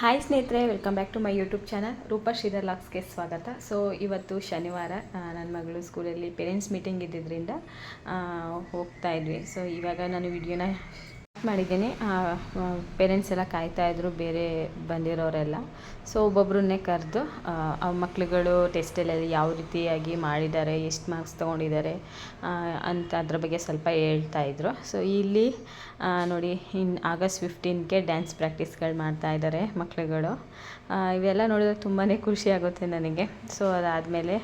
Hi ಸ್ನೇಹಿತರೆ welcome back to my YouTube channel Roopa Sridhar ಲಾಕ್ಸ್ಗೆ ಸ್ವಾಗತ. So ಇವತ್ತು ಶನಿವಾರ ನನ್ನ ಮಗಳು ಸ್ಕೂಲಲ್ಲಿ ಪೇರೆಂಟ್ಸ್ ಮೀಟಿಂಗ್ ಇದ್ದಿದ್ದರಿಂದ ಹೋಗ್ತಾ ಇದ್ವಿ. ಸೊ ಇವಾಗ ನಾನು ವಿಡಿಯೋನ ಮಾಡಿದ್ದೀನಿ. ಪೇರೆಂಟ್ಸ್ ಎಲ್ಲ ಕಾಯ್ತಾ ಇದ್ರು, ಬೇರೆ ಬಂದಿರೋರೆಲ್ಲ. ಸೊ ಒಬ್ಬೊಬ್ಬರನ್ನೇ ಕರೆದು, ಆ ಮಕ್ಳುಗಳು ಟೆಸ್ಟಲ್ಲಿ ಯಾವ ರೀತಿಯಾಗಿ ಮಾಡಿದ್ದಾರೆ, ಎಷ್ಟು ಮಾರ್ಕ್ಸ್ ತೊಗೊಂಡಿದ್ದಾರೆ ಅಂತ ಅದ್ರ ಬಗ್ಗೆ ಸ್ವಲ್ಪ ಹೇಳ್ತಾ ಇದ್ರು. ಸೊ ಇಲ್ಲಿ ನೋಡಿ ಇನ್ನು ಆಗಸ್ಟ್ ಫಿಫ್ಟೀನ್ಗೆ ಡ್ಯಾನ್ಸ್ ಪ್ರಾಕ್ಟೀಸ್ಗಳು ಮಾಡ್ತಾ ಇದ್ದಾರೆ ಮಕ್ಳುಗಳು. ಇವೆಲ್ಲ ನೋಡಿದ್ರೆ ತುಂಬಾ ಖುಷಿ ಆಗುತ್ತೆ ನನಗೆ. ಸೊ ಅದಾದಮೇಲೆ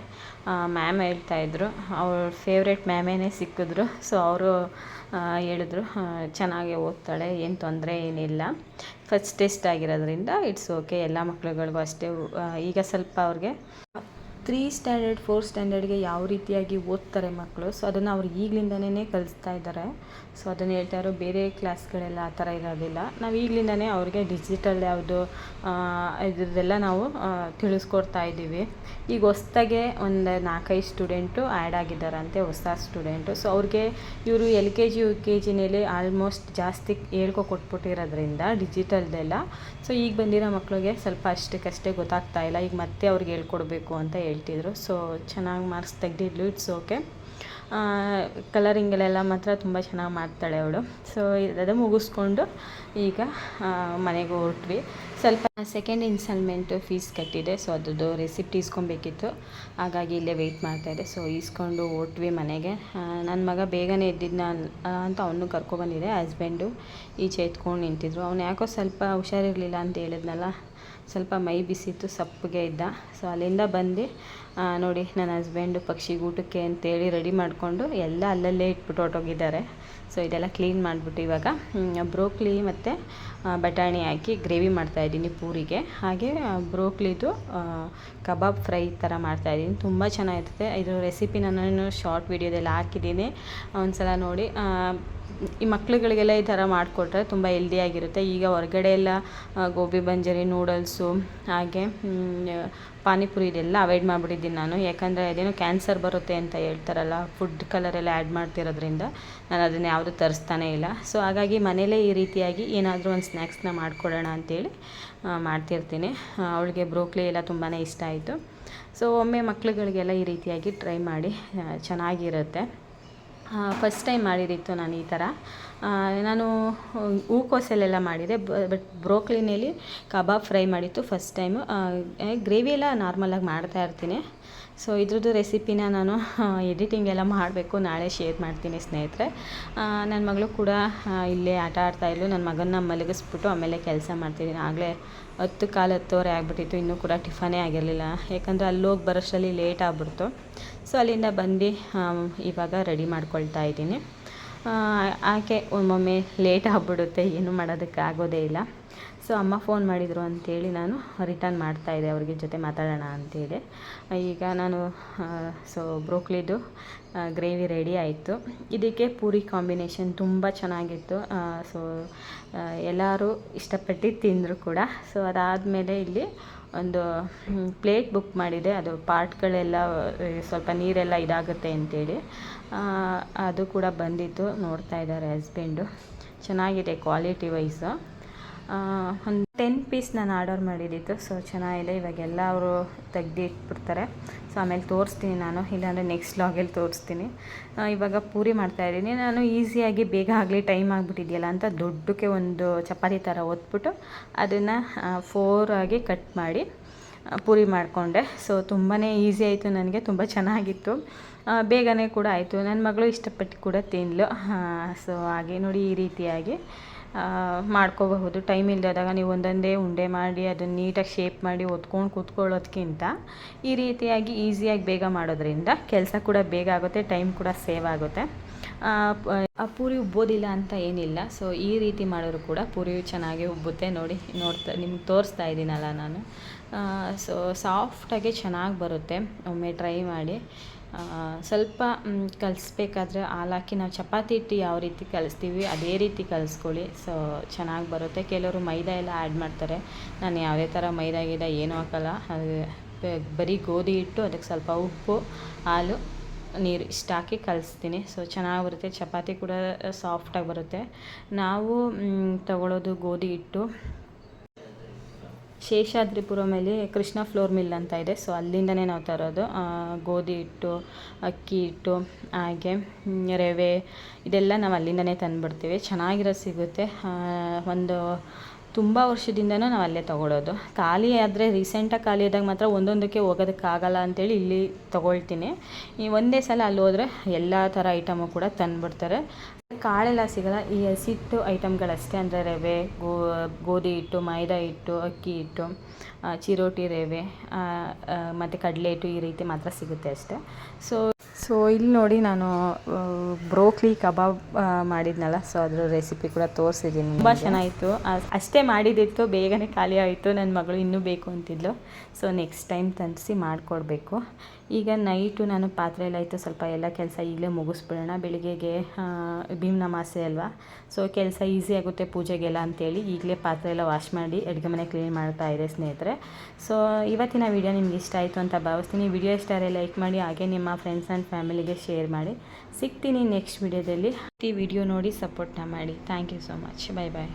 ಮ್ಯಾಮ್ ಹೇಳ್ತಾ ಇದ್ರು. ಅವ್ರ ಫೇವ್ರೆಟ್ ಮ್ಯಾಮೇನೆ ಸಿಕ್ಕಿದ್ರು ಸೊ ಅವರು ಹೇಳಿದ್ರು ಚೆನ್ನಾಗೇ ಚೆನ್ನಾಗಿ ಓದ್ತಾಳೆ, ಏನು ತೊಂದರೆ ಏನಿಲ್ಲ. ಫಸ್ಟ್ ಟೆಸ್ಟ್ ಆಗಿರೋದ್ರಿಂದ ಇಟ್ಸ್ ಓಕೆ ಎಲ್ಲ ಮಕ್ಳುಗಳಿಗೂ ಅಷ್ಟೇ ಈಗ ಸ್ವಲ್ಪ ಅವ್ರಿಗೆ ತ್ರೀ ಸ್ಟ್ಯಾಂಡರ್ಡ್ ಫೋರ್ ಸ್ಟ್ಯಾಂಡರ್ಡ್ಗೆ ಯಾವ ರೀತಿಯಾಗಿ ಓದ್ತಾರೆ ಮಕ್ಕಳು ಸೊ ಅದನ್ನು ಅವ್ರು ಈಗಲಿಂದನೇ ಕಲಿಸ್ತಾ ಇದ್ದಾರೆ. ಸೊ ಅದನ್ನು ಹೇಳ್ತಾ ಇರೋ ಬೇರೆ ಕ್ಲಾಸ್ಗಳೆಲ್ಲ ಆ ಥರ ಇರೋದಿಲ್ಲ. ನಾವು ಈಗಲಿಂದನೇ ಅವ್ರಿಗೆ ಡಿಜಿಟಲ್ ಯಾವುದು ಇದ್ರದ್ದೆಲ್ಲ ನಾವು ತಿಳಿಸ್ಕೊಡ್ತಾ ಇದ್ದೀವಿ. ಈಗ ಹೊಸ್ತಾಗೆ ಒಂದು ನಾಲ್ಕೈದು ಸ್ಟೂಡೆಂಟು ಆ್ಯಡ್ ಆಗಿದ್ದಾರಂತೆ, ಹೊಸ ಸ್ಟೂಡೆಂಟು. ಸೊ ಅವ್ರಿಗೆ ಇವರು L K G, U K ಜಿನಲ್ಲಿ almost ಜಾಸ್ತಿ ಹೇಳ್ಕೊ ಕೊಟ್ಬಿಟ್ಟಿರೋದ್ರಿಂದ ಡಿಜಿಟಲ್ದೆಲ್ಲ ಸೊ ಈಗ ಬಂದಿರೋ ಮಕ್ಕಳಿಗೆ ಸ್ವಲ್ಪ ಅಷ್ಟಕ್ಕಷ್ಟೇ ಗೊತ್ತಾಗ್ತಾ ಇಲ್ಲ. ಈಗ ಮತ್ತೆ ಅವ್ರಿಗೆ ಹೇಳ್ಕೊಡ್ಬೇಕು ಅಂತ ಹೇಳ್ತಿದ್ರು. ಸೊ ಚೆನ್ನಾಗಿ ಮಾರ್ಕ್ಸ್ ತೆಗ್ದಿದ್ಲು ಇಟ್ಸ್ ಓಕೆ ಕಲರಿಂಗಲ್ಲೆಲ್ಲ ಮಾತ್ರ ತುಂಬ ಚೆನ್ನಾಗಿ ಮಾಡ್ತಾಳೆ ಅವಳು. ಸೊ ಅದು ಮುಗಿಸ್ಕೊಂಡು ಈಗ ಮನೆಗೆ ಹೊರಟ್ವಿ. ಸ್ವಲ್ಪ ಸೆಕೆಂಡ್ ಇನ್ಸ್ಟಾಲ್ಮೆಂಟು ಫೀಸ್ ಕಟ್ಟಿದೆ. ಸೊ ಅದ್ರದ್ದು ರೆಸಿಪ್ಟ್ ಇಸ್ಕೊಬೇಕಿತ್ತು ಹಾಗಾಗಿ ಇಲ್ಲೇ ವೆಯ್ಟ್ ಮಾಡ್ತಾಯಿದ್ದೆ ಸೊ ಈಸ್ಕೊಂಡು ಹೊಟ್ವಿ ಮನೆಗೆ. ನನ್ನ ಮಗ ಬೇಗನೆ ಎದ್ದಿದ್ನ ಅಂತ ಅವನು ಕರ್ಕೊಬಂದಿದೆ ಹಸ್ಬೆಂಡು ಈಚೆ ಎತ್ಕೊಂಡು ನಿಂತಿದ್ರು. ಅವ್ನು ಯಾಕೋ ಸ್ವಲ್ಪ ಹುಷಾರಿರಲಿಲ್ಲ ಅಂತ ಹೇಳಿದ್ನಲ್ಲ. ಸ್ವಲ್ಪ ಮೈ ಬಿಸಿತ್ತು, ಸಪ್ಪಗೆ ಇದ್ದ. ಸೊ ಅಲ್ಲಿಂದ ಬಂದು ನೋಡಿ ನನ್ನ ಹಸ್ಬೆಂಡು ಪಕ್ಷಿ ಊಟಕ್ಕೆ ಅಂತೇಳಿ ರೆಡಿ ಮಾಡಿಕೊಂಡು ಎಲ್ಲ ಅಲ್ಲಲ್ಲೇ ಇಟ್ಬಿಟ್ಟು ಹೊಟ್ಟೋಗಿದ್ದಾರೆ ಸೊ ಇದೆಲ್ಲ ಕ್ಲೀನ್ ಮಾಡಿಬಿಟ್ಟು ಇವಾಗ ಬ್ರೋಕ್ಲಿ ಮತ್ತು ಬಟಾಣಿ ಹಾಕಿ ಗ್ರೇವಿ ಮಾಡ್ತಾಯಿದ್ದೀನಿ ಪೂರಿಗೆ. ಹಾಗೆ ಬ್ರೋಕ್ಲಿದು ಕಬಾಬ್ ಫ್ರೈ ಥರ ಮಾಡ್ತಾಯಿದ್ದೀನಿ ತುಂಬ ಚೆನ್ನಾಗಿರ್ತದೆ. ಇದು ರೆಸಿಪಿ ನಾನು ಶಾರ್ಟ್ ವಿಡಿಯೋದಲ್ಲಿ ಹಾಕಿದ್ದೀನಿ. ಒಂದು ಸಲ ನೋಡಿ ಈ ಮಕ್ಳುಗಳಿಗೆಲ್ಲ ಈ ಥರ ಮಾಡಿಕೊಟ್ರೆ ತುಂಬ ಹೆಲ್ದಿಯಾಗಿರುತ್ತೆ ಈಗ ಹೊರಗಡೆ ಎಲ್ಲ ಗೋಬಿ ಬಂಜರಿ ನೂಡಲ್ಸು, ಹಾಗೆ ಪಾನಿಪುರಿ ಇದೆಲ್ಲ ಅವಾಯ್ಡ್ ಮಾಡಿಬಿಟ್ಟಿದ್ದೀನಿ ನಾನು. ಯಾಕಂದರೆ ಅದೇನೋ ಕ್ಯಾನ್ಸರ್ ಬರುತ್ತೆ ಅಂತ ಹೇಳ್ತಾರಲ್ಲ ಫುಡ್ ಕಲರೆಲ್ಲ ಆ್ಯಡ್ ಮಾಡ್ತಿರೋದ್ರಿಂದ ನಾನು ಅದನ್ನು ಯಾವುದೂ ತರಿಸ್ತಾನೇ ಇಲ್ಲ. ಸೊ ಹಾಗಾಗಿ ಮನೇಲೇ ಈ ರೀತಿಯಾಗಿ ಏನಾದರೂ ಒಂದು ಸ್ನ್ಯಾಕ್ಸ್ನ ಮಾಡಿಕೊಡೋಣ ಅಂತೇಳಿ ಮಾಡ್ತಿರ್ತೀನಿ. ಅವಳಿಗೆ ಬ್ರೋಕ್ಲಿ ಎಲ್ಲ ತುಂಬಾ ಇಷ್ಟ ಆಯಿತು. ಸೊ ಒಮ್ಮೆ ಮಕ್ಳುಗಳಿಗೆಲ್ಲ ಈ ರೀತಿಯಾಗಿ ಟ್ರೈ ಮಾಡಿ ಚೆನ್ನಾಗಿರುತ್ತೆ. ಫಸ್ಟ್ ಟೈಮ್ ಮಾಡಿದ್ದಿತ್ತು ನಾನು ಈ ಥರ. ನಾನು ಹೂಕೋಸಲ್ಲೆಲ್ಲ ಮಾಡಿದೆ. ಬಟ್ ಬ್ರೋಕ್ಲಿನಲ್ಲಿ ಕಬಾಬ್ ಫ್ರೈ ಮಾಡಿತ್ತು ಫಸ್ಟ್ ಟೈಮು ಗ್ರೇವಿ ಎಲ್ಲ ನಾರ್ಮಲಾಗಿ ಮಾಡ್ತಾ ಇರ್ತೀನಿ. ಸೊ ಇದ್ರದ್ದು ರೆಸಿಪಿನ ನಾನು ಎಡಿಟಿಂಗ್ ಎಲ್ಲ ಮಾಡಬೇಕು. ನಾಳೆ ಶೇರ್ ಮಾಡ್ತೀನಿ ಸ್ನೇಹಿತರೆ. ನನ್ನ ಮಗಳು ಕೂಡ ಇಲ್ಲೇ ಆಟ ಆಡ್ತಾಯಿದ್ಲು ನನ್ನ ಮಗನ್ನ ಮಲಗಿಸ್ಬಿಟ್ಟು ಆಮೇಲೆ ಕೆಲಸ ಮಾಡ್ತಿದ್ದೀನಿ. ಆಗಲೇ ಹತ್ತು, ಕಾಲು ಹತ್ತುವರೆ ಆಗಿಬಿಟ್ಟಿತ್ತು. ಇನ್ನೂ ಕೂಡ ಟಿಫನೇ ಆಗಿರಲಿಲ್ಲ. ಯಾಕಂದರೆ ಅಲ್ಲೋಗಿ ಬರೋಷ್ಟರಲ್ಲಿ ಲೇಟ್ ಆಗ್ಬಿಡ್ತು. ಸೊ ಅಲ್ಲಿಂದ ಬಂದು ಇವಾಗ ರೆಡಿ ಮಾಡ್ಕೊಳ್ತಾ ಇದ್ದೀನಿ. ಆಕೆ ಒಮ್ಮೊಮ್ಮೆ ಲೇಟ್ ಆಗಿಬಿಡುತ್ತೆ, ಏನು ಮಾಡೋದಕ್ಕೆ ಆಗೋದೇ ಇಲ್ಲ. ಸೊ ಅಮ್ಮ ಫೋನ್ ಮಾಡಿದರು ಅಂಥೇಳಿ ನಾನು ರಿಟರ್ನ್ ಮಾಡ್ತಾಯಿದ್ದೆ ಅವ್ರಿಗೆ ಜೊತೆ ಮಾತಾಡೋಣ ಅಂತೇಳಿ. ಈಗ ನಾನು ಸೊ ಬ್ರೋಕ್ಲಿದು ಗ್ರೇವಿ ರೆಡಿ ಆಯಿತು. ಇದಕ್ಕೆ ಪೂರಿ ಕಾಂಬಿನೇಷನ್ ತುಂಬ ಚೆನ್ನಾಗಿತ್ತು. ಸೊ ಎಲ್ಲರೂ ಇಷ್ಟಪಟ್ಟು ತಿಂದರು ಕೂಡ. ಸೊ ಅದಾದಮೇಲೆ ಇಲ್ಲಿ ಒಂದು ಪ್ಲೇಟ್ ಬುಕ್ ಮಾಡಿದೆ. ಅದು ಪಾರ್ಟ್ಗಳೆಲ್ಲ ಸ್ವಲ್ಪ ನೀರೆಲ್ಲ ಇದಾಗುತ್ತೆ ಅಂತೇಳಿ. ಅದು ಕೂಡ ಬಂದಿತ್ತು. ನೋಡ್ತಾ ಇದ್ದಾರೆ ಹಸ್ಬೆಂಡು ಚೆನ್ನಾಗಿದೆ ಕ್ವಾಲಿಟಿ ವೈಸು ಒಂದು ಟೆನ್ ಪೀಸ್ ನಾನು ಆರ್ಡರ್ ಮಾಡಿದ್ದಿತ್ತು ಸೊ ಚೆನ್ನಾಗಿದೆ. ಇವಾಗೆಲ್ಲ ಅವರು ತೆಗ್ದು ಇಟ್ಬಿಡ್ತಾರೆ ಸೊ ಆಮೇಲೆ ತೋರಿಸ್ತೀನಿ ನಾನು. ಇಲ್ಲಾಂದರೆ ನೆಕ್ಸ್ಟ್ ಲಾಗಲ್ಲಿ ತೋರಿಸ್ತೀನಿ. ಇವಾಗ ಪೂರಿ ಮಾಡ್ತಾಯಿದ್ದೀನಿ ನಾನು ಈಸಿಯಾಗಿ ಬೇಗ ಆಗಲಿ ಟೈಮ್ ಆಗಿಬಿಟ್ಟಿದೆಯಲ್ಲ ಅಂತ ದೊಡ್ಡಕ್ಕೆ ಒಂದು ಚಪಾತಿ ಥರ ಒತ್ಬಿಟ್ಟು ಅದನ್ನು ಆಗಿ ಕಟ್ ಮಾಡಿ ಪೂರಿ ಮಾಡಿಕೊಂಡೆ. ಸೊ ತುಂಬಾ ಈಸಿ ಆಯಿತು ನನಗೆ. ತುಂಬ ಚೆನ್ನಾಗಿತ್ತು. ಬೇಗನೆ ಕೂಡ ಆಯಿತು. ನನ್ನ ಮಗಳು ಇಷ್ಟಪಟ್ಟು ಕೂಡ ತಿನ್ಲು. ಸೊ ಹಾಗೆ ನೋಡಿ ಈ ರೀತಿಯಾಗಿ. ಮಾಡ್ಕೋಬಹುದು. ಟೈಮ್ ಇಲ್ಲದಾಗ ನೀವು ಒಂದೊಂದೇ ಉಂಡೆ ಮಾಡಿ, ಅದನ್ನು ನೀಟಾಗಿ ಶೇಪ್ ಮಾಡಿ ಒತ್ಕೊಂಡು ಕೂತ್ಕೊಳ್ಳೋದಕ್ಕಿಂತ ಈ ರೀತಿಯಾಗಿ ಈಸಿಯಾಗಿ ಬೇಗ ಮಾಡೋದ್ರಿಂದ ಕೆಲಸ ಕೂಡ ಬೇಗ ಆಗುತ್ತೆ ಟೈಮ್ ಕೂಡ ಸೇವ್ ಆಗುತ್ತೆ. ಪೂರಿ ಉಬ್ಬೋದಿಲ್ಲ ಅಂತ ಏನಿಲ್ಲ. ಸೊ ಈ ರೀತಿ ಮಾಡಿದ್ರು ಕೂಡ ಪೂರಿ ಚೆನ್ನಾಗಿ ಉಬ್ಬುತ್ತೆ. ನೋಡಿ, ನೋಡ್ತಾ, ನಿಮ್ಗೆ ತೋರಿಸ್ತಾ ಇದ್ದೀನಲ್ಲ ನಾನು. ಸೊ ಸಾಫ್ಟಾಗಿ ಚೆನ್ನಾಗಿ ಬರುತ್ತೆ. ಒಮ್ಮೆ ಟ್ರೈ ಮಾಡಿ. ಸ್ವಲ್ಪ ಕಲಿಸ್ಬೇಕಾದ್ರೆ ಹಾಲಾಕಿ ನಾವು ಚಪಾತಿ ಹಿಟ್ಟು ಯಾವ ರೀತಿ ಕಲಿಸ್ತೀವಿ ಅದೇ ರೀತಿ ಕಲಿಸ್ಕೊಳ್ಳಿ. ಸೊ ಚೆನ್ನಾಗಿ ಬರುತ್ತೆ. ಕೆಲವರು ಮೈದಾ ಎಲ್ಲ ಆ್ಯಡ್ ಮಾಡ್ತಾರೆ. ನಾನು ಯಾವುದೇ ಥರ ಮೈದಾ ಗಿದ ಏನೂ ಹಾಕಲ್ಲ. ಬರೀ ಗೋಧಿ ಹಿಟ್ಟು, ಅದಕ್ಕೆ ಸ್ವಲ್ಪ ಉಪ್ಪು, ಹಾಲು, ನೀರು ಇಷ್ಟು ಹಾಕಿ ಕಲಿಸ್ತೀನಿ. ಸೊ ಚೆನ್ನಾಗಿ ಬರುತ್ತೆ. ಚಪಾತಿ ಕೂಡ ಸಾಫ್ಟಾಗಿ ಬರುತ್ತೆ. ನಾವು ತಗೊಳ್ಳೋದು ಗೋಧಿ ಹಿಟ್ಟು. ಶೇಷಾದ್ರಿಪುರಮಲ್ಲಿ ಕೃಷ್ಣ ಫ್ಲೋರ್ ಮಿಲ್ ಅಂತ ಇದೆ. ಸೊ ಅಲ್ಲಿಂದನೇ ನಾವು ತರೋದು. ಗೋಧಿ ಹಿಟ್ಟು, ಅಕ್ಕಿ ಹಿಟ್ಟು, ಹಾಗೆ ರವೆ, ಇದೆಲ್ಲ ನಾವು ಅಲ್ಲಿಂದನೇ ತಂದುಬಿಡ್ತೀವಿ. ಚೆನ್ನಾಗಿರೋದು ಸಿಗುತ್ತೆ. ಒಂದು ತುಂಬ ವರ್ಷದಿಂದನೂ ನಾವು ಅಲ್ಲೇ ತೊಗೊಳೋದು. ಖಾಲಿ ಆದರೆ ರೀಸೆಂಟಾಗಿ ಖಾಲಿ ಆದಾಗ ಮಾತ್ರ ಒಂದೊಂದಕ್ಕೆ ಹೋಗೋದಕ್ಕಾಗಲ್ಲ ಅಂತೇಳಿ ಇಲ್ಲಿ ತೊಗೊಳ್ತೀನಿ. ಈ ಒಂದೇ ಸಲ ಅಲ್ಲಿ ಹೋದರೆ ಎಲ್ಲ ಥರ ಐಟಮು ಕೂಡ ತಂದುಬಿಡ್ತಾರೆ. ಕಾಳೆಲ್ಲ ಸಿಗಲ್ಲ ಈ ಹಸಿಟ್ಟು ಐಟಮ್ಗಳಷ್ಟೇ ಅಂದರೆ ರವೆ, ಗೋ, ಗೋಧಿ ಹಿಟ್ಟು, ಮೈದಾ ಹಿಟ್ಟು, ಅಕ್ಕಿ ಹಿಟ್ಟು ಚಿರೋಟಿ ರವೆ ಮತ್ತು ಕಡಲೆ ಹಿಟ್ಟು ಈ ರೀತಿ ಮಾತ್ರ ಸಿಗುತ್ತೆ ಅಷ್ಟೇ. ಸೊ ಸೊ ಇಲ್ಲಿ ನೋಡಿ ನಾನು ಬ್ರೋಕ್ಲಿ ಕಬಾಬ್ ಮಾಡಿದ್ನಲ್ಲ ಸೊ ಅದರ ರೆಸಿಪಿ ಕೂಡ ತೋರಿಸಿದ್ದೀನಿ ತುಂಬ ಚೆನ್ನಾಗಿತ್ತು. ಅಷ್ಟೇ ಮಾಡಿದ್ದಿತ್ತು, ಬೇಗನೆ ಖಾಲಿ ಆಯಿತು ನನ್ನ ಮಗಳು ಇನ್ನೂ ಬೇಕು ಅಂತಿದ್ಲು. ಸೊ ನೆಕ್ಸ್ಟ್ ಟೈಮ್ ತರಿಸಿ ಮಾಡಿಕೊಡ್ಬೇಕು. ಈಗ ನೈಟು ನಾನು ಪಾತ್ರೆ ಎಲ್ಲ ಇತ್ತು, ಸ್ವಲ್ಪ ಎಲ್ಲ ಕೆಲಸ ಈಗಲೇ ಮುಗಿಸ್ಬಿಡೋಣ. ಬೆಳಿಗ್ಗೆಗೆ ಭೀಮ್ ನಮಾಸೆ ಅಲ್ವಾ? ಸೊ ಕೆಲಸ ಈಸಿ ಆಗುತ್ತೆ ಪೂಜೆಗೆಲ್ಲ ಅಂತೇಳಿ ಈಗಲೇ ಪಾತ್ರೆ ಎಲ್ಲ ವಾಶ್ ಮಾಡಿ, ಅಡುಗೆ ಮನೆ ಕ್ಲೀನ್ ಮಾಡ್ತಾ ಇದೆ ಸ್ನೇಹಿತರೆ. ಸೊ ಇವತ್ತಿನ ವಿಡಿಯೋ ನಿಮ್ಗೆ ಇಷ್ಟ ಆಯಿತು ಅಂತ ಭಾವಿಸ್ತೀನಿ. ವಿಡಿಯೋ ಇಷ್ಟ ಆದರೆ ಲೈಕ್ ಮಾಡಿ, ಹಾಗೆ ನಿಮ್ಮ ಫ್ರೆಂಡ್ಸ್ ಆ್ಯಂಡ್ ಫ್ಯಾಮಿಲಿಗೆ ಶೇರ್ ಮಾಡಿ. ಸಿಗ್ತೀನಿ ನೆಕ್ಸ್ಟ್ ವಿಡಿಯೋದಲ್ಲಿ ಈ ವಿಡಿಯೋ ನೋಡಿ ಸಪೋರ್ಟ್ನ ಮಾಡಿ. Thank you so much bye bye